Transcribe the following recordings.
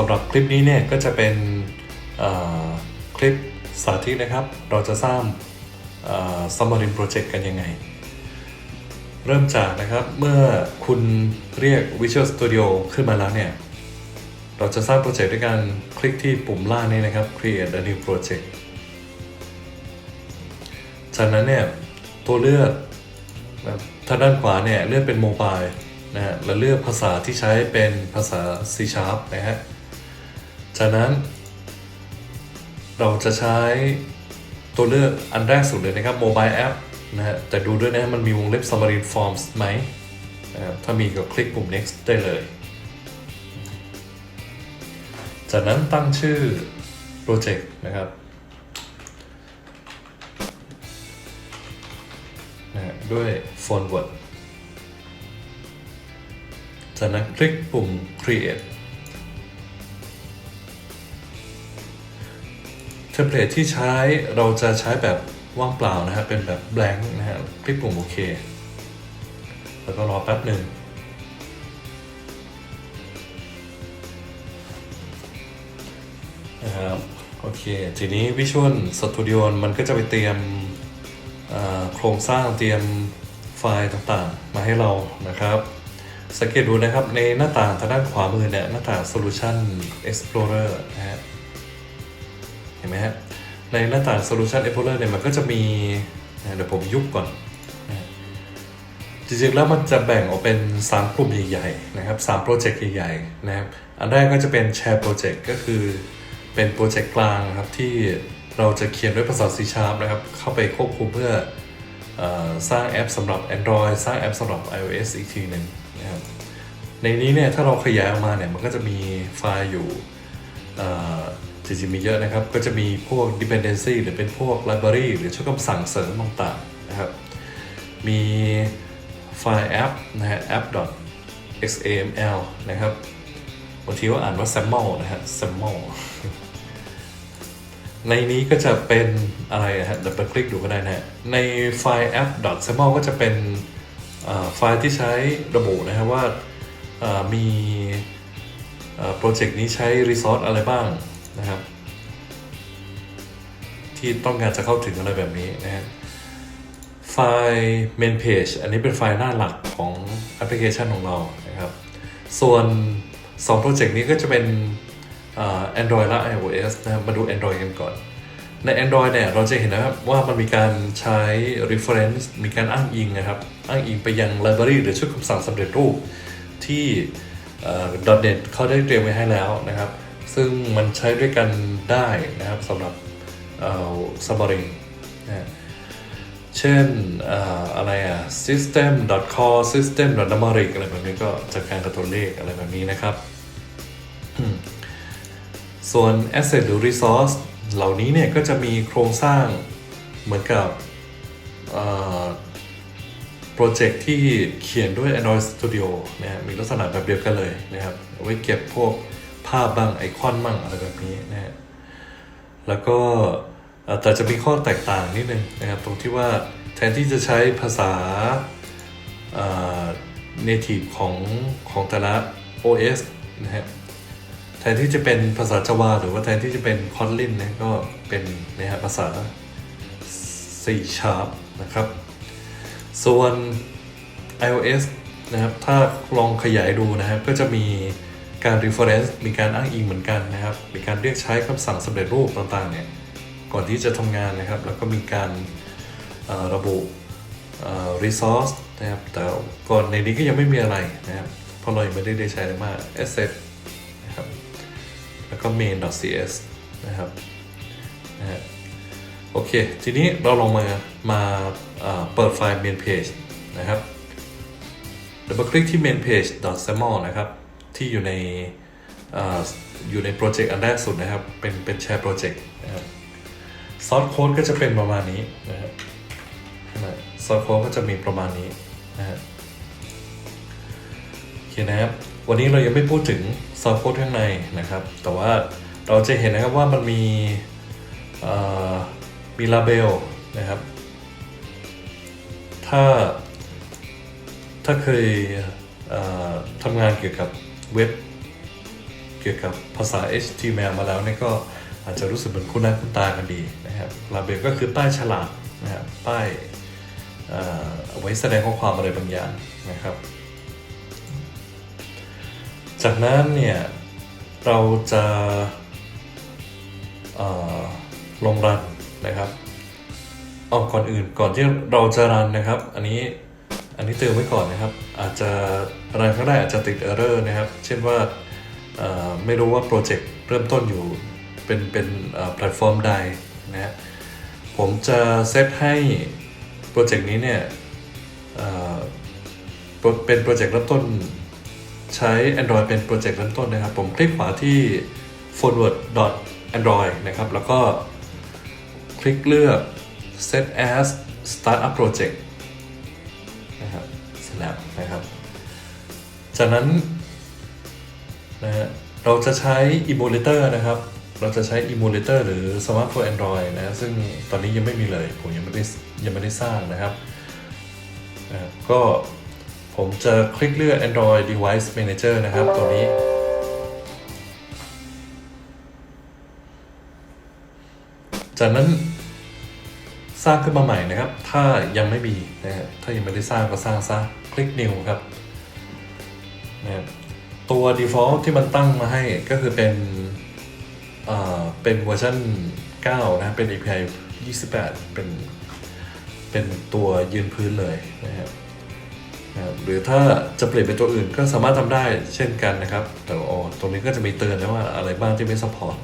สำหรับคลิปนี้เนี่ยก็จะเป็นคลิปสาธิตนะครับ เราจะสร้างเอ่อ Submarine Project กันยังไง เริ่มจากนะครับเมื่อคุณเรียก Visual Studio ขึ้นมาแล้วเนี่ยเราจะสร้างโปรเจกต์ด้วยการคลิกที่ปุ่มล่างนี้นะครับ Create a new project จากนั้นเนี่ยตัวเลือกนะทางด้านขวาเนี่ยเลือกเป็นโมบายนะฮะแล้วเลือกภาษาที่ใช้เป็นภาษา C Sharp นะฮะ จากนั้น เราจะใช้ตัวเลือกอันแรกสุดเลยนะครับ Mobile App นะฮะแต่ดูด้วยนะมันมีวงเล็บ Submarine Forms ไหมนะครับถ้ามีก็คลิกปุ่ม next ได้เลย จากนั้นตั้งชื่อโปรเจกต์นะครับนะฮะด้วย font word จากนั้นคลิกปุ่ม create ทมเพลตที่ใช้เราจะใช้แบบว่างเปล่านะครับเป็นแบบ blank นะฮะคลิกปุ่มโอเค แล้วก็รอแป๊บหนึ่งนะครับโอเค ทีนี้ Visual Studio มันก็จะไปเตรียมโครงสร้างเตรียมไฟล์ต่างๆ มาให้เรานะครับ สังเกตดูนะครับในหน้าต่างทางด้านขวามือเนี่ยหน้าต่าง Solution Explorer นะฮะ เห็นไหมฮะ ในหน้าต่าง Solution Explorer เนี่ยมันก็จะมีเดี๋ยวผมยุบก่อน จริงๆแล้วมันจะแบ่งออกเป็น 3 กลุ่มใหญ่ๆนะครับ3โปรเจกต์ใหญ่ๆนะครับ อันแรกก็จะเป็น Share Project ก็คือเป็นโปรเจกต์กลางครับที่เราจะเขียนด้วยภาษา C Sharp นะครับ เข้าไปควบคุมเพื่ออสร้างแอปสำหรับ Android สร้างแอปสำหรับ iOS อีกทีหนึ่งนะครับในนี้เนี่ยถ้าเราขยายออกมาเนี่ยมันก็จะมีไฟล์อยู่ จริงๆมีเยอะนะครับ ก็จะมีพวก dependency หรือเป็นพวก library หรือชุดคำสั่งเสริมต่างๆนะครับ มีไฟล์แอปนะฮะ app.xaml นะครับบางทีว่าอ่านว่า sample นะฮะ sample ในนี้ก็จะเป็นอะไรนะฮะเดี๋ยวไปคลิกดูก็ได้นะฮะในไฟล์ app.sample ก็จะเป็นไฟล์ที่ใช้ระบุนะฮะว่ามีโปรเจกต์นี้ใช้ resource อะไรบ้าง นะครับ ที่ต้องการจะเข้าถึงอะไรแบบนี้นะฮะไฟล์ main page อันนี้เป็นไฟล์หน้าหลักของแอปพลิเคชันของเรานะครับ ส่วน 2 โปรเจกต์นี้ก็จะเป็นเอ่อ Android และ iOS นะครับมาดู Android กันก่อน ใน Android เนี่ยเราจะเห็นนะครับว่ามันมีการใช้ reference มีการอ้างอิงนะครับ อ้างอิงไปยัง library หรือชุดคำสั่งสำเร็จรูปที่เอ่อ .NET เขาได้เตรียมไว้ให้แล้วนะครับ ซึ่งมันใช้ด้วยกันได้นะครับสำหรับเอ่อ Xamarin นะเช่นอะไรอะ system.core system.numeric อะไรแบบนี้ก็จัดการกับตัวเลขอะไรแบบนี้นะครับ ส่วน asset หรือ resource เหล่านี้เนี่ยก็จะมีโครงสร้างเหมือนกับโปรเจกต์ที่เขียนด้วย Android Studio นะมีลักษณะแบบเดียวกันเลยนะครับเอาไว้เก็บพวก ภาพบ้างไอคอนบ้างอะไรแบบนี้นะฮะแล้วก็อ่อแต่จะมีข้อแตกต่างนิดนึงนะครับตรงที่ว่าแทนที่จะใช้ภาษาเอ่อ native ของของแต่ละ OS นะฮะแทนที่จะเป็นภาษา Java หรือว่าแทนที่จะเป็น Kotlin นะก็เป็นนะฮะภาษา C Sharp นะครับ ส่วน iOS นะครับถ้าลองขยายดูนะครับก็จะมี การ reference มีการอ้างอิงเหมือนกันนะครับมีการเรียกใช้คำสั่งสำเร็จรูปต่างๆเนี่ยก่อนที่จะทำงานนะครับ แล้วก็มีการระบุเอ่อ resource นะครับแต่ก่อนในนี้ก็ยังไม่มีอะไรนะครับเพราะเรายังไม่ได้ได้ใช้อะไรมาก asset นะครับแล้วก็ main.cs นะครับนะฮะโอเค ทีนี้เราลองมามาเปิดไฟล์ main page นะครับดับเบิลคลิกที่ main page .xaml นะครับ ที่อยู่ในออยู่ในโปรเจกต์อันแรกสุดนะครับ เป็นเป็นแชร์โปรเจกต์นะครับซอสโค้ดก็จะเป็นประมาณนี้นะครับซอสโค้ดก็จะมีประมาณนี้นะฮะโอเคนะครับ วันนี้เรายังไม่พูดถึงซอสโค้ดข้างในนะครับ แต่ว่าเราจะเห็นนะครับว่ามันมีมีลาเบลนะครับ ถ้าถ้าเคยเทำงานเกี่ยวกับ เว็บเกี่ยวกับภาษา HTML มาแล้วเนี่ยก็อาจจะรู้สึกเหมือนคุ้นหน้าคุ้นตากันดีนะครับลาเบลก็คือป้ายฉลากนะครับป้ายเอาไว้แสดงข้อความอะไรบางอย่างนะครับ จากนั้นเนี่ยเราจะลงรันนะครับเอาก่อนอื่นก่อนที่เราจะรันนะครับ อันนี้ อันนี้เตือนไว้ก่อนนะครับ อาจจะรันครั้งแรกอาจจะติด error นะครับ เช่นว่าไม่รู้ว่าโปรเจกต์เริ่มต้นอยู่เป็นเป็นแพลตฟอร์มใดนะฮะผมจะเซตให้โปรเจกต์นี้เนี่ยเป็นโปรเจกต์เริ่มต้นใช้ Android เป็นโปรเจกต์เริ่มต้นนะครับ ผมคลิกขวาที่ forward android นะครับ แล้วก็คลิกเลือก set as startup project snap นะครับ จากนั้นนะฮะเราจะใช้ emulator นะครับ เราจะใช้ emulator หรือ smart for android นะซึ่งตอนนี้ยังไม่มีเลย ผมยังไม่ได้ยังไม่ได้สร้างนะครับนะครับก็ผมจะคลิกเลือก Android Device Manager นะครับ ตัวนี้ จากนั้น สร้างขึ้นมาใหม่นะครับ ถ้ายังไม่มีนะฮะถ้ายังไม่ได้สร้างก็สร้างซะคลิก New ครับนะครับตัว default ที่มันตั้งมาให้ก็คือเป็นเอ่อเป็นเวอร์ชัน9 นะเป็น API 28 เป็นเป็นตัวยืนพื้นเลยนะครับนะครับหรือถ้าจะเปลี่ยนเป็นตัวอื่นก็สามารถทำได้เช่นกันนะครับ แต่โอ้ตรงนี้ก็จะมีเตือนนะว่าอะไรบ้างที่ไม่สปอร์ต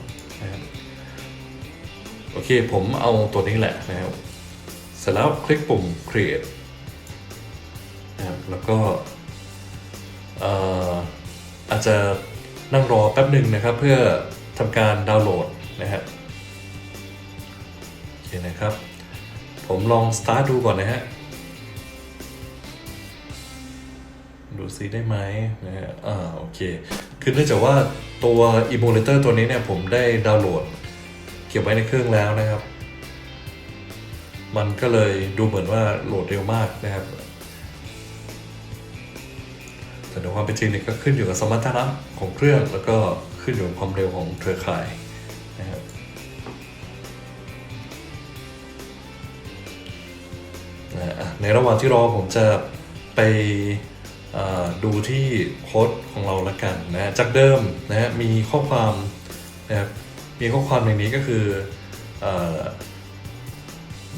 โอเค ผมเอาตัวนี้แหละนะครับ เสร็จแล้วคลิกปุ่ม create นะครับแล้วก็อาจจะนั่งรอแป๊บหนึ่งนะครับ เพื่อทำการดาวน์โหลดนะครับโอเคนะครับ ผมลอง start ดูก่อนนะฮะดูซิได้ไหมนะฮะอ่าโอเค คือเนื่องจากว่าตัว emulator ตัวนี้เนี่ยผมได้ดาวน์โหลด ก็บไว้ในเครื่องแล้วนะครับ มันก็เลยดูเหมือนว่าโหลดเร็วมากนะครับ แต่ในความเป็นจริงเนี่ยก็ขึ้นอยู่กับสมรรถนะของเครื่องแล้วก็ขึ้นอยู่กับความเร็วของเครือข่ายนะครับในระหว่างที่รอผมจะไปดูที่โค้ดของเราละกันนะ จากเดิมนะมีข้อความนะครับ มีข้อความอย่างนี้ก็คือเอ่อ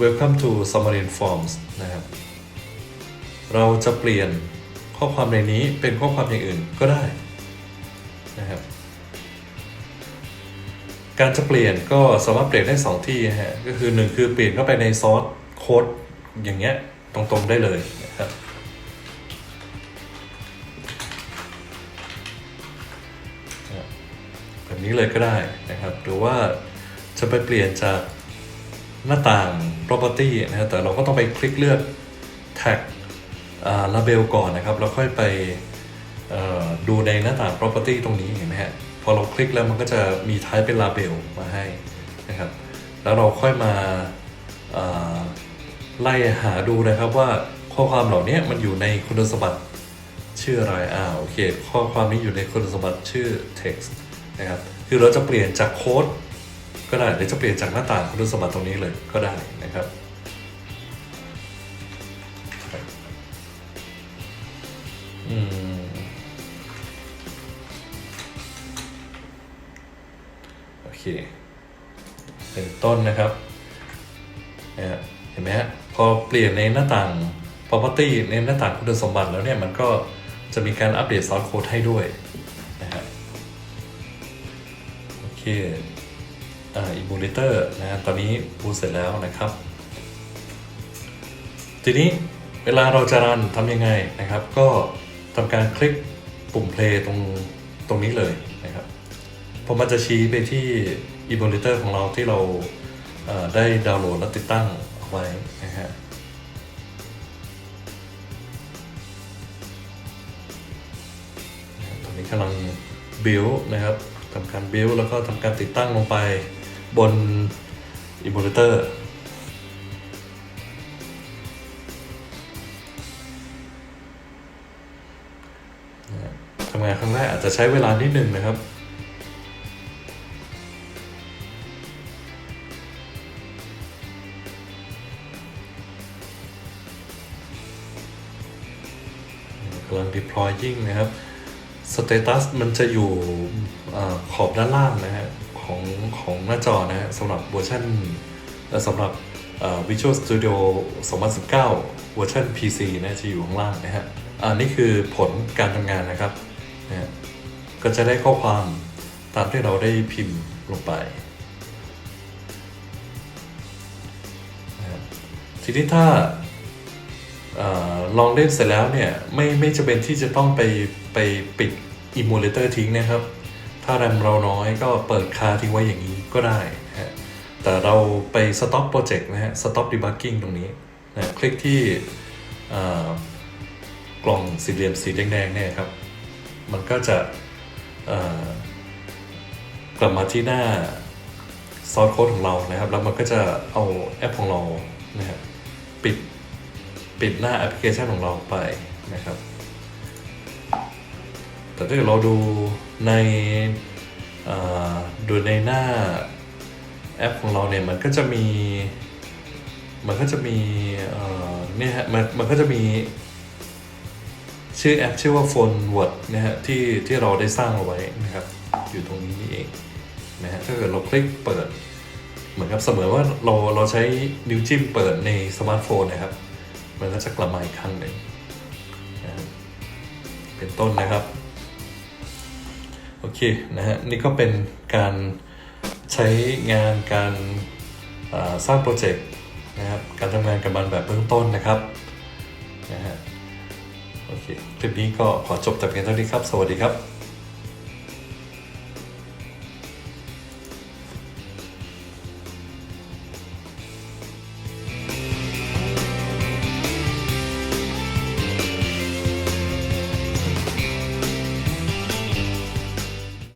welcome to Submarine Forms นะครับ เราจะเปลี่ยนข้อความในนี้เป็นข้อความอย่างอื่นก็ได้นะครับ การจะเปลี่ยนก็สามารถเปลี่ยนได้ 2 ที่ฮะ ก็คือ 1 คือเปลี่ยนเข้าไปในซอสโค้ดอย่างเงี้ยตรงๆได้เลยนะครับแบบนี้เลยก็ได้ นะครับ หรือว่าจะไปเปลี่ยนจากหน้าต่าง property นะ แต่เราก็ต้องไปคลิกเลือก tag อ label ก่อนนะครับ แล้วค่อยไปดูในหน้าต่าง property ตรงนี้เห็นไหมฮะ พอเราคลิกแล้วมันก็จะมี type เป็น label มาให้นะครับ แล้วเราค่อยมาไล่หาดูนะครับว่าข้อความเหล่านี้มันอยู่ในคุณสมบัติชื่ออะไร อ่า โอเค ข้อความนี้อยู่ในคุณสมบัติชื่อ text นะครับ คือเราจะเปลี่ยนจากโค้ดก็ได้หรือจะเปลี่ยนจากหน้าต่างคุณสมบัติตรงนี้เลยก็ได้นะครับอืมโอเค เป็นต้นนะครับนะฮะเห็นไหมฮะพอเปลี่ยนในหน้าต่าง property ในหน้าต่างคุณสมบัติแล้วเนี่ย มันก็จะมีการอัปเดตซอสโค้ดให้ด้วย อเคอ่า emulator นะตอนนี้บูเสร็จแล้วนะครับ ทีนี้เวลาเราจะรันทำยังไงนะครับ ก็ทำการคลิกปุ่ม play ตรงตรงนี้เลยนะครับพราะมันจะชี้ไปที่ emulator ของเราที่เราเได้ดาวน์โหลดและติดตั้งเอาไว้นะฮะตอนนี้กำลัง build นะครับ ทำการบิวแล้วก็ทำการติดตั้งลงไปบนอิมมูเลเตอร์ทำงานครั้งแรกอาจจะใช้เวลานิดหนึ่งนะครับกำลัง deploying นะครับ สเตตัสมันจะอยู่ อขอบด้านล่างนะฮะของของหน้าจอนะฮะสำหรับเวอร์ชันสำหรับ Visual Studio 2019 เวอร์ชัน PC นะจะอยู่ข้างล่างนะฮะอันนี้คือผลการทำงานนะครับนะก็จะได้ข้อความตามที่เราได้พิมพ์ลงไปนะทีนี้ถ้าอลองเล่นเสร็จแล้วเนี่ยไม่ไม่จะเป็นที่จะต้องไปไปปิดอิมูเลเตอร์ทิ้งนะครับ ถ้าแรมเราน้อยก็เปิดคาทิ้งไว้อย่างนี้ก็ได้ฮะแต่เราไป stop project นะฮะ stop debugging ตรงนี้นะคลิกที่กล่องสี่เหลี่ยมสีแดงๆเนี่ยครับ มันก็จะกลับมาที่หน้าซอสโค้ดของเรานะครับ แล้วมันก็จะเอาแอปของเรานะครับปิดปิดหน้าแอปพลิเคชันของเราไปนะครับ แต่ถ้าเราดู ในดูในหน้าแอปของเราเนี่ยมันก็จะมี มันก็จะมีเนี่ยฮะมันมันก็จะมีชื่อแอปชื่อว่า Phone Word นะฮะที่ที่เราได้สร้างเอาไว้นะครับ อยู่ตรงนี้นี่เองนะฮะถ้าเกิดเราคลิกเปิด เหมือนกับเสมอว่าเราเราใช้นิ้วจิ้มเปิดในสมาร์ทโฟนนะครับ มันก็จะกลับมาอีกครั้งหนึ่งนะเป็นต้นนะครับ โอเคนะฮะนี่ก็เป็นการใช้งานการสร้างโปรเจกต์นะครับการทำงานกับมันแบบเบื้องต้นนะครับนะฮะโอเคคลิปนี้ก็ขอจบแต่เพียงเท่านี้ครับ สวัสดีครับ